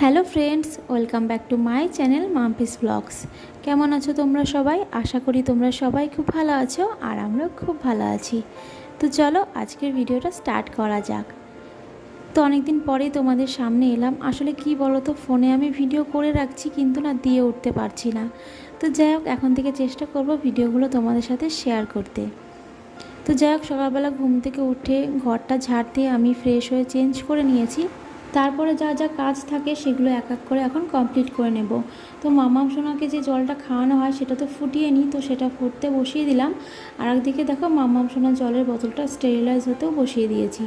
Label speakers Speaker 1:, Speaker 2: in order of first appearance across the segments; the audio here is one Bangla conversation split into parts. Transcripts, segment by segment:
Speaker 1: Hello friends, welcome back to my channel Mampi's vlogs. কেমন আছো তোমরা সবাই? আশা করি তোমরা সবাই খুব ভালো আছো আর আমরাও খুব ভালো আছি। তো চলো আজকের ভিডিওটা স্টার্ট করা যাক। তো অনেকদিন পরেই তোমাদের সামনে এলাম। আসলে কি বলো তো ফোনে আমি ভিডিও করে রাখছি কিন্তু না, দিয়ে উঠতে পারছি না। তো যাই হোক, এখন থেকে চেষ্টা করব ভিডিওগুলো তোমাদের সাথে শেয়ার করতে। তো যাই হোক, সকালবেলা ঘুম থেকে উঠে ঘরটা ঝাড় দিয়ে আমি ফ্রেশ হয়ে চেঞ্জ করে নিয়েছি। তারপরে যা যা কাজ থাকে সেগুলো এক এক করে এখন কমপ্লিট করে নেব। তো মামাম সোনাকে যে জলটা খাওয়ানো হয় সেটা তো ফুটিয়ে নিই, তো সেটা ফুটতে বসিয়ে দিলাম। আর একদিকে দেখো মামাম সোনার জলের বোতলটা স্টেরিলাইজ হতেও বসিয়ে দিয়েছি।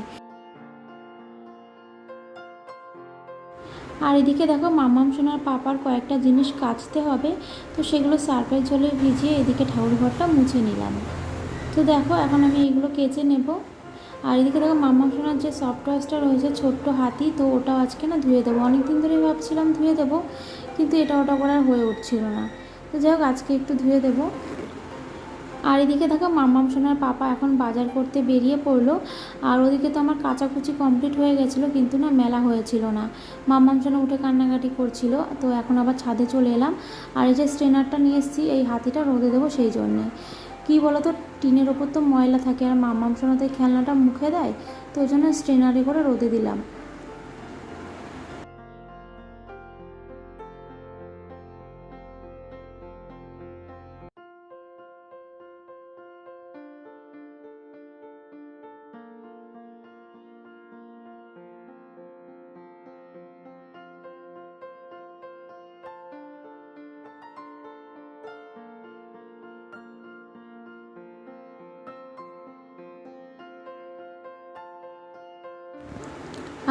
Speaker 1: আর এদিকে দেখো মামাম সোনার পাপার কয়েকটা জিনিস কাচতে হবে, তো সেগুলো সার্ফের জলে ভিজিয়ে এদিকে ঠাকুর ঘরটা মুছে নিলাম। তো দেখো এখন আমি এগুলো কেচে নেব। আর এদিকে দেখো মাম্মা সোনার যে সফটওয়্যারটা রয়েছে, ছোট্ট হাতি, তো ওটাও আজকে না ধুয়ে দেবো। অনেক দিন ধরেই ভাবছিলাম ধুয়ে দেবো, কিন্তু এটা ওটা করে আর হয়ে উঠছিল না। তো যাই হোক, আজকে একটু ধুয়ে দেবো। আর এদিকে দেখো মাম্মাম সোনার পাপা এখন বাজার করতে বেরিয়ে পড়ল। আর ওদিকে তো আমার কাচাকুচি কমপ্লিট হয়ে গেছিল, কিন্তু না মেলা হয়েছিল না। মাম্মাম সোনা উঠে কান্নাকাটি করছিল, তো এখন আবার ছাদে চলে এলাম। আর এই যে স্ট্রেনারটা নিয়ে এসেছি, এই হাতিটা রোদে দেবো সেই জন্যে। কী বলো তো টিনের ওপর তো ময়লা থাকে আর মামাম সোনাতে খেলনাটা মুখে দেয়, তো ওই জন্য স্ট্রেনারে করে রোদে দিলাম।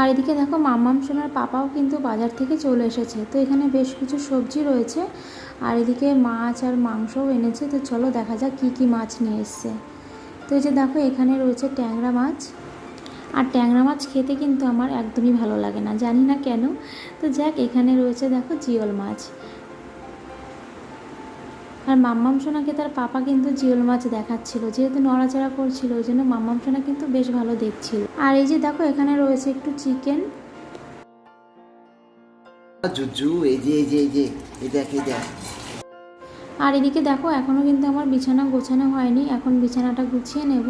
Speaker 1: আর এদিকে দেখো মাম্মাম সোনার পাপাও কিন্তু বাজার থেকে চলে এসেছে। তো এখানে বেশ কিছু সবজি রয়েছে। আর এদিকে মাছ আর মাংসও এনেছে। তো চলো দেখা যাক কী কী মাছ নিয়ে এসছে। তো এই যে দেখো, এখানে রয়েছে ট্যাংরা মাছ। আর ট্যাংরা মাছ খেতে কিন্তু আমার একদমই ভালো লাগে না, জানি না কেন। তো যাক, এখানে রয়েছে দেখো জিওল মাছ। আর মাম্মাম সোনাকে তার পাপা কিন্তু জিওল মাছ দেখাচ্ছিল যেহেতু নড়াচড়া করছিল ওই জন্য মাম্মাম সোনা কিন্তু বেশ ভালো দেখছিল। আর এই যে দেখো এখানে রয়েছে একটু চিকেন
Speaker 2: জুজু এই যে এই যে এই যে এই দেখ এই দেখ।
Speaker 1: আর এদিকে দেখো এখনও কিন্তু আমার বিছানা গোছানো হয়নি এখন বিছানাটা গুছিয়ে নেব।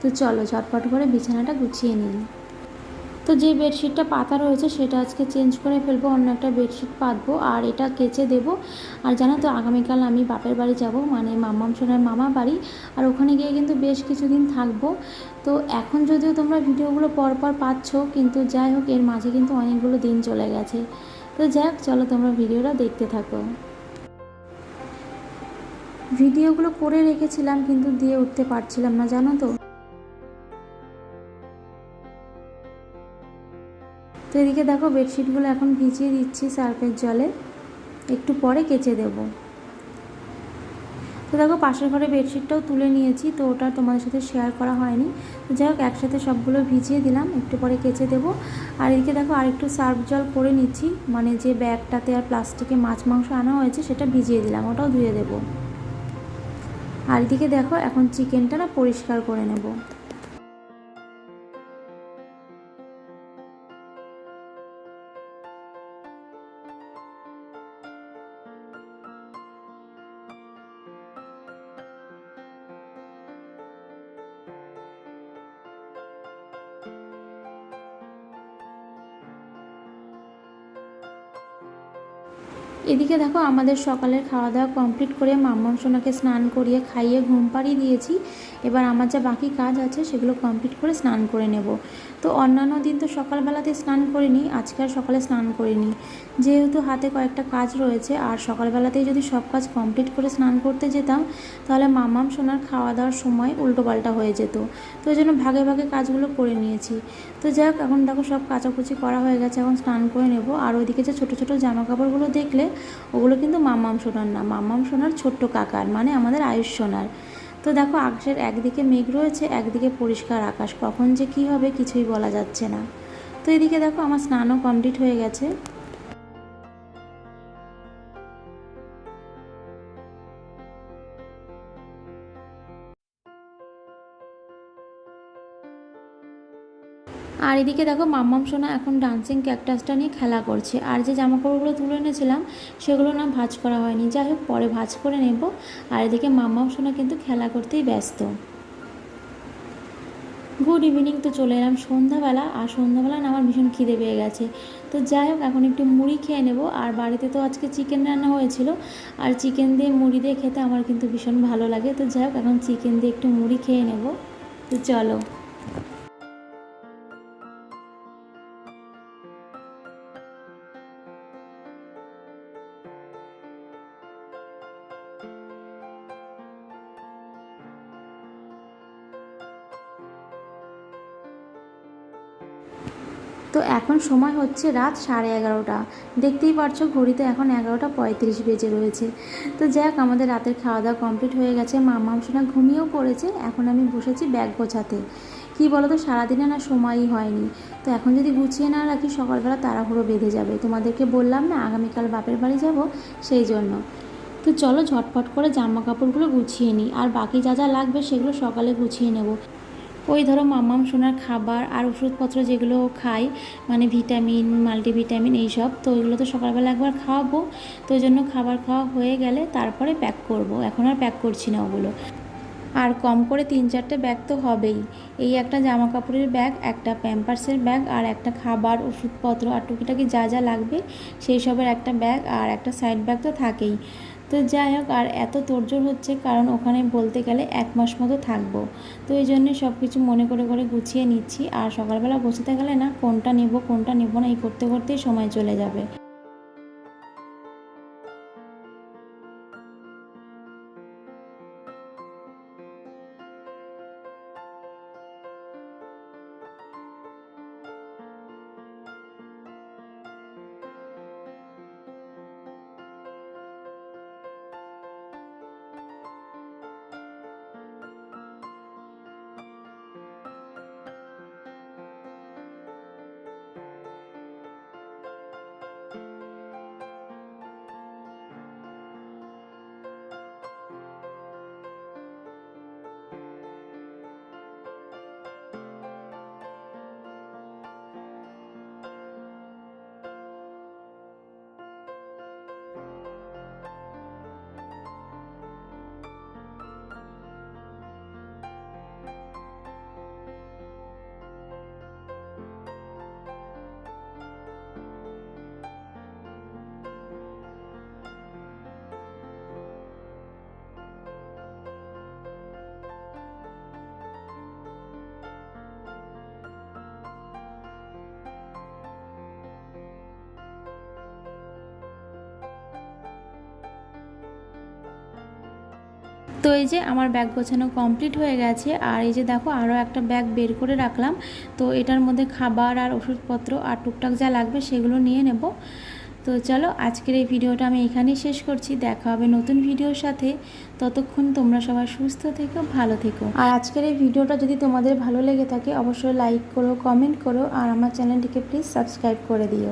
Speaker 1: তো চলো ঝটপট করে বিছানাটা গুছিয়ে নিই। তো যে বেডশিটটা পাতা রয়েছে সেটা আজকে চেঞ্জ করে ফেলব, অন্য একটা বেডশিট পাতবো আর এটা কেচে দেব। আর জানো তো, আগামীকাল আমি বাপের বাড়ি যাব মানে মাম্মাম সোনার মামা বাড়ি। আর ওখানে গিয়ে কিন্তু বেশ কিছুদিন থাকব। তো এখন যদিও তোমরা ভিডিওগুলো পরপর পাচ্ছ, কিন্তু যাই হোক, এর মাঝে কিন্তু অনেকগুলো দিন চলে গেছে। তো যাই হোক, চলো তোমরা ভিডিওটা দেখতে থাকো। ভিডিওগুলো করে রেখেছিলাম, কিন্তু দিয়ে উঠতে পারছিলাম না, জানো তো। তো এদিকে দেখো বেডশিটগুলো এখন ভিজিয়ে দিচ্ছি সার্ফের জলে। একটু পরে কেচে দেব। তো দেখো পাশের ঘরে বেডশিটটাও তুলে নিয়েছি, তো ওটা তোমাদের সাথে শেয়ার করা হয়নি। তো যাই হোক, একসাথে সবগুলো ভিজিয়ে দিলাম, একটু পরে কেচে দেব। আর এদিকে দেখো আরেকটু সার্ফ জল করে নিচ্ছি মানে যে ব্যাগটাতে আর প্লাস্টিকে মাছ মাংস আনা হয়েছে সেটা ভিজিয়ে দিলাম, ওটাও ধুয়ে দেবো। আর এদিকে দেখো এখন চিকেনটা না পরিষ্কার করে নেব। এদিকে দেখো, আমাদের সকালের খাওয়া দাওয়া কমপ্লিট করে মাম্মাম সোনাকে স্নান করিয়ে খাইয়ে ঘুম পাড়িয়ে দিয়েছি। এবার আমার যা বাকি কাজ আছে, সেগুলো কমপ্লিট করে স্নান করে নেব। তো অন্যান্য দিন তো সকালবেলাতে স্নান করিনি, আজকে আর সকালে স্নান করিনি। যেহেতু হাতে কয়েকটা কাজ রয়েছে, আর সকালবেলাতেই যদি সব কাজ কমপ্লিট করে স্নান করতে যেতাম, তাহলে মামাম সোনার খাওয়া দাওয়ার সময় উল্টোপাল্টা হয়ে যেত। তো ওই জন্য ভাগে ভাগে কাজগুলো করে নিয়েছি। তো যাই হোক, এখন দেখো সব কাচাকুচি করা হয়ে গেছে, এখন স্নান করে নেব। আর ওইদিকে যে ছোটো ছোটো জামা কাপড়গুলো দেখলে ওগুলো কিন্তু মাম্মাম সোনার না মাম্মাম সোনার ছোট্ট কাকার মানে আমাদের আয়ুষ সোনার। তো দেখো আকাশের একদিকে মেঘ রয়েছে, একদিকে পরিষ্কার আকাশ। কখন যে কী হবে কিছুই বলা যাচ্ছে না। তো এদিকে দেখো আমার স্নানও কমপ্লিট হয়ে গেছে। আর এদিকে দেখো মাম্মাম সোনা এখন ডান্সিং ক্যাকটাসটা নিয়ে খেলা করছে। আর যে জামা কাপড়গুলো তুলে এনেছিলাম, সেগুলো না ভাজ করা হয়নি। যাই হোক, পরে ভাজ করে নেব। আর এদিকে মাম্মাম সোনা কিন্তু খেলা করতেই ব্যস্ত। গুড ইভিনিং তো চলে এলাম সন্ধ্যাবেলা। আর সন্ধ্যাবেলা না আমার ভীষণ খিদে পেয়ে গেছে। তো যাই হোক, এখন একটু মুড়ি খেয়ে নেব। আর বাড়িতে তো আজকে চিকেন রান্না হয়েছিল। আর চিকেন দিয়ে মুড়ি দিয়ে খেতে আমার কিন্তু ভীষণ ভালো লাগে। তো যাই হোক, এখন চিকেন দিয়ে একটু মুড়ি খেয়ে নেব। তো চলো। তো এখন সময় হচ্ছে রাত সাড়ে এগারোটা। দেখতেই পারছ ঘড়িতে এখন এগারোটা পঁয়ত্রিশ বেজে রয়েছে। তো যাক, আমাদের রাতের খাওয়া দাওয়া কমপ্লিট হয়ে গেছে। মামা সোনা ঘুমিয়েও পড়েছে। এখন আমি বসেছি ব্যাগ গোছাতে। কী বলো তো সারাদিনে না সময়ই হয়নি। তো এখন যদি গুছিয়ে না রাখি, সকালবেলা তাড়াহুড়ো বেঁধে যাবে। তোমাদেরকে বললাম না, আগামীকাল বাপের বাড়ি যাব সেই জন্য। তো চলো ঝটপট করে জামা কাপড়গুলো গুছিয়ে নিই। আর বাকি যা যা লাগবে সেগুলো সকালে গুছিয়ে নেব। ওই ধরো মাম্মাম সোনার খাবার আর ওষুধপত্র যেগুলো খায় মানে ভিটামিন, মাল্টিভিটামিন এইসব, তো ওইগুলো তো সকালবেলা একবার খাওয়াবো। তো ওই জন্য খাবার খাওয়া হয়ে গেলে তারপরে প্যাক করব। এখন আর প্যাক করছি না ওগুলো। আর কম করে তিন চারটে ব্যাগ তো হবেই। এই একটা জামা কাপড়ের ব্যাগ, একটা প্যাম্পার্সের ব্যাগ আর একটা খাবার, ওষুধপত্র আর টুকিটাকি যা যা লাগবে, সেই সবের একটা ব্যাগ আর একটা সাইড ব্যাগ তো থাকেই। তো যাই হোক, আর এত তোড়জোড় হচ্ছে কারণ ওখানে বলতে গেলে এক মাস মতো থাকব। তো এই জন্যে সব কিছু মনে করে করে গুছিয়ে নিচ্ছি। আর সকালবেলা বসে গেলে না, কোনটা নেব কোনটা নেব না, এই করতে করতেই সময় চলে যাবে। তো এই যে আমার ব্যাগ গোছানো কমপ্লিট হয়ে গেছে, আর এই যে দেখো আরও একটা ব্যাগ বের করে রাখলাম। তো এটার মধ্যে খাবার আর ওষুধপত্র আর টুকটাক যা লাগবে সেগুলো নিয়ে নেব। তো চলো আজকের এই ভিডিওটা আমি এখানেই শেষ করছি। দেখা হবে নতুন ভিডিওর সাথে। ততক্ষণ তোমরা সবাই সুস্থ থেকো, ভালো থেকো। আর আজকের এই ভিডিওটা যদি তোমাদের ভালো লেগে থাকে, অবশ্যই লাইক করো কমেন্ট করো, আর আমার চ্যানেলটিকে প্লিজ সাবস্ক্রাইব করে দিও।